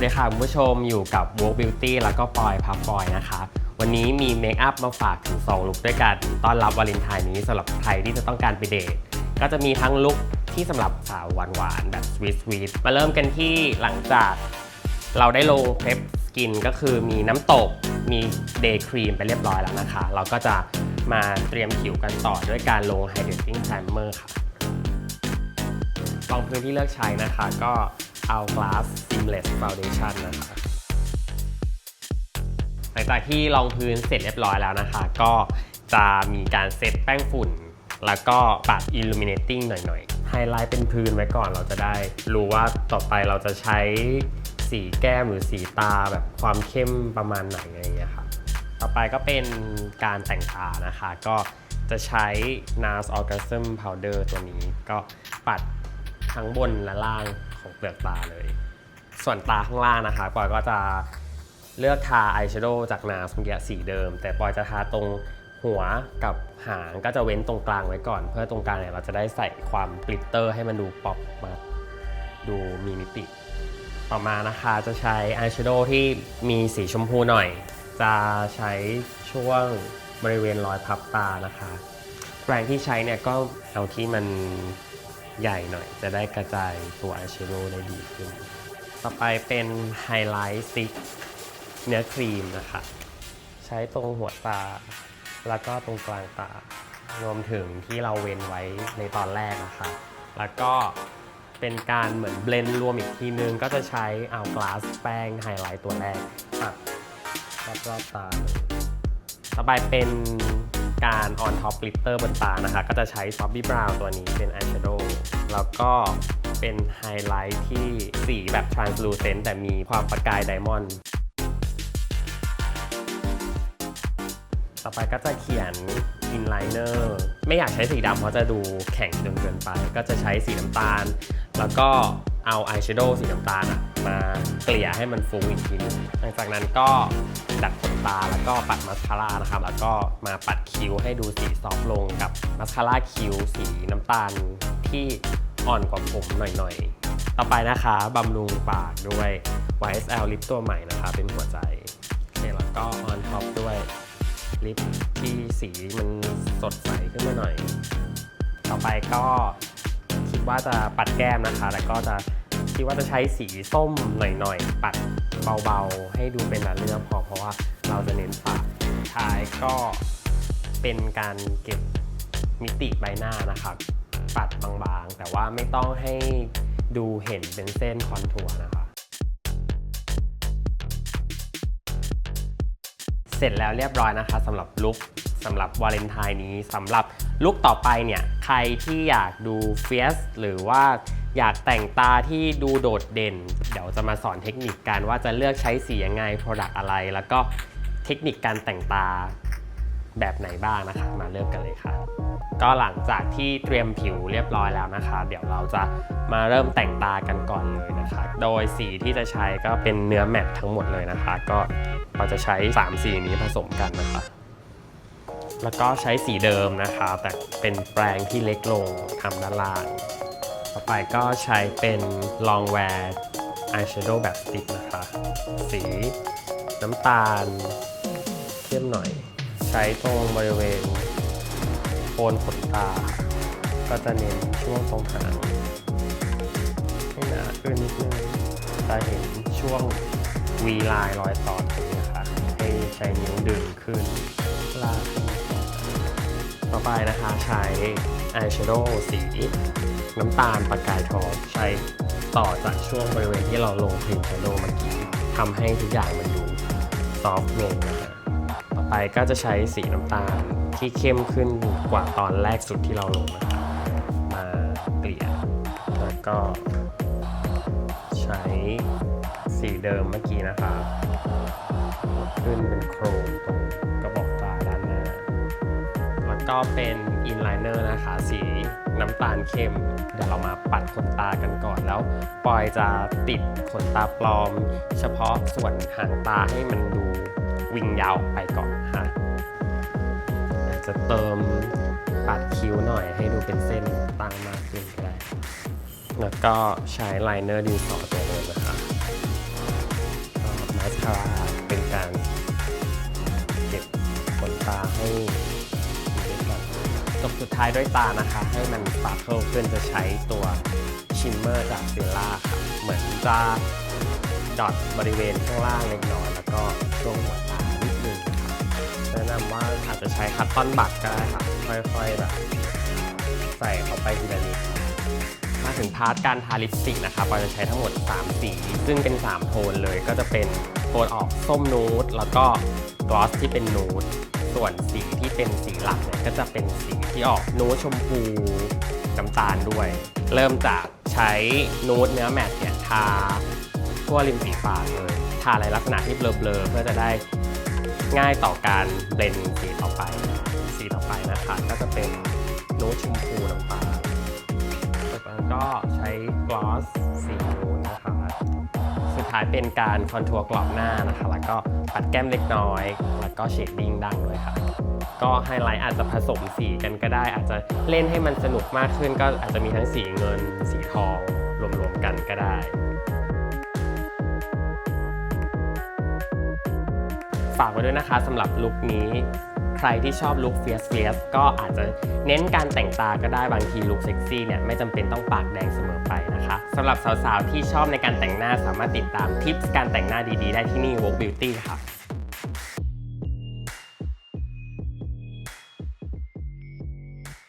วัสดีค่ะคุณผู้ชมอยู่กับ Walk Beauty แล้วก็ปอยพับปอยนะคะวันนี้มีเมคอัพมาฝากถึง 2 ลุคด้วยกันต้อนรับวาเลนไทน์นี้สำหรับใครที่จะต้องการไปเดทก็จะมีทั้งลุคที่สำหรับสาวหวานๆแบบสวีทสวีทมาเริ่มกันที่หลังจากเราได้ลงเพลฟสกินก็คือมีน้ำตกมีเดย์ครีมไปเรียบร้อยแล้วนะคะ เราก็จะมาเตรียมผิวกันต่อด้วยการลง Hydrating Primer ค่ะรองพื้นที่เลือกใช้นะคะ ก็ Hourglass Seamless Foundation นะคะหลังจากที่รองพื้นเสร็จเรียบร้อยแล้วนะคะ ก็จะมีการเซตแป้งฝุ่น แล้วก็ปัด Illuminating หน่อยๆไฮไลท์เป็นพื้นไว้ก่อนเราจะได้ รู้ว่าต่อไปเราจะใช้สีแก้มหรือสีตาแบบความเข้มประมาณไหนอะไรอย่างเงี้ยค่ะต่อไปก็เป็นการแต่งตานะคะ ก็จะใช้ NARS Orgasm Powder ตัวนี้ ก็ปัด ทั้งบนและล่างของเปลือกตาเลย ส่วนตาข้างล่างนะคะปอยก็จะเลือกทาอายแชโดว์จาก NARS เมื่อกี้สีเดิม แต่ปอยจะทาตรงหัวกับหางก็จะเว้นตรงกลางไว้ก่อน เพื่อตรงกลางเนี่ยเราจะได้ใส่ความกลิตเตอร์ให้มันดูป๊อปมาดูมีมิติ ต่อมานะคะจะใช้อายแชโดว์ที่มีสีชมพูหน่อย จะใช้ช่วงบริเวณรอยพับตานะคะ แปรงที่ใช้เนี่ยก็เอาที่มัน ใหญ่หน่อย จะได้กระจายตัวอายแชโดว์ได้ดีขึ้น ต่อไปเป็นไฮไลท์สติ๊กเนื้อครีมนะคะ ใช้ตรงหัวตา แล้วก็ตรงกลางตา รวมถึงที่เราเว้นไว้ในตอนแรกนะคะ แล้วก็เป็นการเหมือนเบลนด์รวมอีกทีนึง ก็จะใช้เอากลาสแป้งไฮไลท์ตัวแรกปัดรอบๆตาเลยต่อไปเป็น การออนท็อปกลิตเตอร์บนตานะคะ ก็จะใช้ซอฟบี้บราวตัวนี้เป็นอายแชโดว์แล้วก็เป็นไฮไลท์ที่สีแบบ translucent แต่มีความประกายไดมอนด์ต่อไปก็จะเขียนอินไลเนอร์ไม่อยากใช้สีดำเพราะจะดูแข็งจนเกินไป ก็จะใช้สีน้ำตาล แล้วก็เอาอายแชโดว์สีน้ำตาลอะมาเกลี่ยให้มันฟุ้งอีกทีหลังจากนั้นก็ดัดข ตา แล้วก็ปัดมาสคาร่านะครับ แล้วก็มาปัดคิ้วให้ดูสีซอฟต์ลงกับมาสคาร่าคิ้วสีน้ำตาลที่อ่อนกว่าผมหน่อยๆ ต่อไปนะคะบำรุงปากด้วย YSL ลิปตัวใหม่นะคะ เป็นหัวใจโอเคแล้วก็ออนท็อปด้วยลิปที่สีมันสดใสขึ้นมาหน่อย ต่อไปก็คิดว่าจะปัดแก้มนะคะ แล้วก็จะคิดว่าจะใช้สีส้มหน่อยๆ ปัดเบาๆ ให้ดูเป็นระเรื่องพอเพราะว่า เราจะเน้นปากท้ายก็เป็นการเก็บมิติใบหน้านะครับ ปัดบางๆ แต่ว่าไม่ต้องให้ดูเห็นเป็นเส้นคอนทัวร์นะคะเสร็จแล้วเรียบร้อยนะคะสำหรับลุคสำหรับวาเลนไทน์นี้สำหรับลุคต่อไปเนี่ยใครที่อยากดูเฟียสหรือว่าอยากแต่งตาที่ดูโดดเด่น เดี๋ยวจะมาสอนเทคนิคการว่าจะเลือกใช้สียังไง Product อะไร แล้วก็ เทคนิคการแต่งตาแบบไหนบ้างนะคะ มาเริ่มกันเลยค่ะ ก็หลังจากที่เตรียมผิวเรียบร้อยแล้วนะคะ เดี๋ยวเราจะมาเริ่มแต่งตากันก่อนเลยนะคะ โดยสีที่จะใช้ก็เป็นเนื้อแมตต์ทั้งหมดเลยนะคะ ก็เราจะใช้ 3 สีนี้ผสมกันนะคะ แล้วก็ใช้สีเดิมนะคะ แต่เป็นแปรงที่เล็กลงทำด้านล่าง ต่อไปก็ใช้เป็นลองแวร์อายแชโดว์แบบสติ๊กนะคะ สีน้ำตาล เข้มหน่อย ใช้ตรงบริเวณโคนขนตา ก็จะเน้นช่วงตรงหางให้หนาขึ้นนิดนึงจะเห็นช่วง V ลายรอยต่อตรงนี้ค่ะให้ใช้นิ้วดึงขึ้นลากต่อไปนะคะใช้อายแชโดว์สีน้ำตาลประกายทองใช้ต่อจากช่วงบริเวณที่เราลงครีมแชโดว์เมื่อกี้ทำให้ทุกอย่างมันดูซอฟต์ลงนะฮะ ไปก็จะใช้สีน้ำตาลที่เข้มขึ้นกว่าตอนแรกสุดที่เราลงมาเกลี่ยแล้วก็ใช้สีเดิมเมื่อกี้นะคะขึ้นเป็นโครงตรงกระบอกตาด้านหน้า แล้วก็เป็นอินไลเนอร์นะคะ สีน้ำตาลเข้ม เดี๋ยวเรามาปัดขนตากันก่อนแล้ว ปอยจะติดขนตาปลอม เฉพาะส่วนหางตาให้มันดู วิ่งยาวออกไปก่อนค่ะอยากจะเติมปัดคิ้วหน่อยให้ดูเป็นเส้นตั้งมากขึ้นก็ได้ แล้วก็ใช้ไลเนอร์ดินสอตัวเดิมนะคะคาร่าเป็นการเก็บขนตาให้อยู่ด้วยกันจบสุดท้ายด้วยตานะคะ ให้มันสปาร์เคิลขึ้นจะใช้ตัวชิมเมอร์จากเซล่าค่ะ เหมือนจะ ดอทบริเวณข้างล่างเล็กน้อยแล้วก็ช่วงหัวตานิดนึงค่ะแนะนำว่าอาจจะใช้คัตตอนบัตก็ได้ค่ะค่อยๆแบบใส่เข้าไปทีละนิดมาถึงพาร์ทการทาลิปสติกนะคะปอยจะใช้ทั้งหมด 3 สี ซึ่งเป็น 3 โทนเลยก็จะเป็นโทนออกส้มนูดแล้วก็กลอสที่เป็นนูดส่วนสีที่เป็นสีหลักเนี่ยก็จะเป็นสีที่ออกนูดชมพูน้ำตาลด้วย เริ่มจากใช้นูดเนื้อแมตต์เนี่ยทา ทั่วริมฝีปากเลยทาอะไรลักษณะที่เบลอๆเพื่อจะได้ง่ายต่อการเบลนสีต่อไป สีต่อไปนะคะก็จะเป็นนูดชมพูน้ำตาลจากนั้นก็ใช้กลอสสีนูนนะคะสุดท้ายเป็นการคอนทัวร์กรอบหน้านะคะ แล้วก็ปัดแก้มเล็กน้อย แล้วก็เชดดิ้งดังด้วยค่ะ ก็ไฮไลท์อาจจะผสมสีกันก็ได้ อาจจะเล่นให้มันสนุกมากขึ้น ก็อาจจะมีทั้งสีเงิน สีทองรวมๆกันก็ได้ ฝากไว้ด้วยนะคะสำหรับลุคนี้ ใครที่ชอบลุคเฟียสเฟียสก็อาจจะเน้นการแต่งตาก็ได้บางทีลุคเซ็กซี่เนี่ยไม่จำเป็นต้องปากแดงเสมอไปนะคะสำหรับสาวๆที่ชอบในการแต่งหน้าสามารถติดตามทิปส์การแต่งหน้าดีๆ ได้ที่นี่ Vogue Beauty ค่ะ